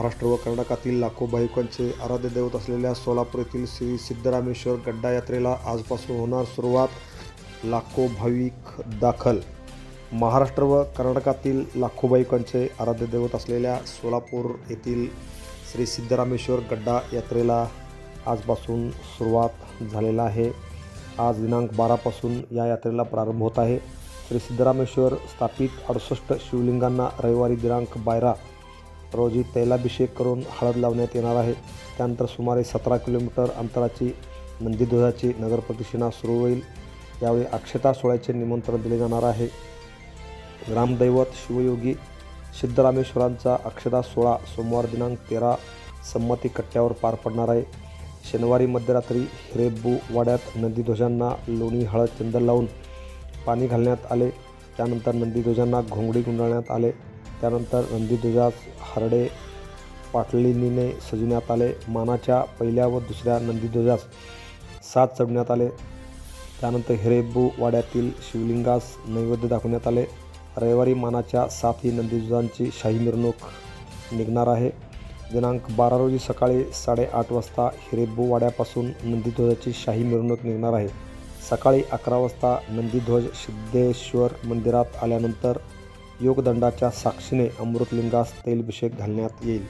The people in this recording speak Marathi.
महाराष्ट्र व कर्नाटकातील लाखो भाविकांचे आराध्य दैवत असलेल्या सोलापूर येथील श्री सिद्धरामेश्वर गड्डा यात्रेला आजपासून होणार सुरुवात. लाखो भाविक दाखल. महाराष्ट्र व कर्नाटकातील लाखो भाविकांचे आराध्य दैवत असलेल्या सोलापूर येथील श्री सिद्धरामेश्वर गड्डा यात्रेला आजपासून सुरुवात झालेला आहे. आज दिनांक बारापासून या यात्रेला प्रारंभ होत आहे. श्री सिद्धरामेश्वर स्थापित अडुसष्ट शिवलिंगांना रविवारी दिनांक बारा रोजी तैलाभिषेक करून हळद लावण्यात येणार आहे. त्यानंतर सुमारे सतरा किलोमीटर अंतराची नंदीध्वजाची नगरप्रदक्षिणा सुरू होईल. यावेळी अक्षता सोहळ्याचे निमंत्रण दिले जाणार आहे. ग्रामदैवत शिवयोगी सिद्धरामेश्वरांचा अक्षता सोहळा सोमवार दिनांक तेरा संमती कट्ट्यावर पार पडणार आहे. शनिवारी मध्यरात्री हिरेबू वाड्यात नंदीध्वजांना लोणी हळद चंदन लावून पाणी घालण्यात आले. त्यानंतर नंदीध्वजांना घोंगडी गुंडाळण्यात आले. त्यानंतर नंदीध्वजास हरडे पाटलिनीने सजवण्यात आले. मानाच्या पहिल्या व दुसऱ्या नंदीध्वजास सात चढण्यात आले. त्यानंतर हिरेबू वाड्यातील शिवलिंगास नैवेद्य दाखवण्यात आले. रविवारी मानाच्या सातही नंदीध्वजांची शाही मिरवणूक निघणार आहे. दिनांक बारा रोजी सकाळी साडेआठ वाजता हिरेबू वाड्यापासून नंदीध्वजाची शाही मिरवणूक निघणार आहे. सकाळी अकरा वाजता नंदीध्वज सिद्धेश्वर मंदिरात आल्यानंतर योगदंडाच्या साक्षीने अमृतलिंगास तेलभिषेक घालण्यात येईल.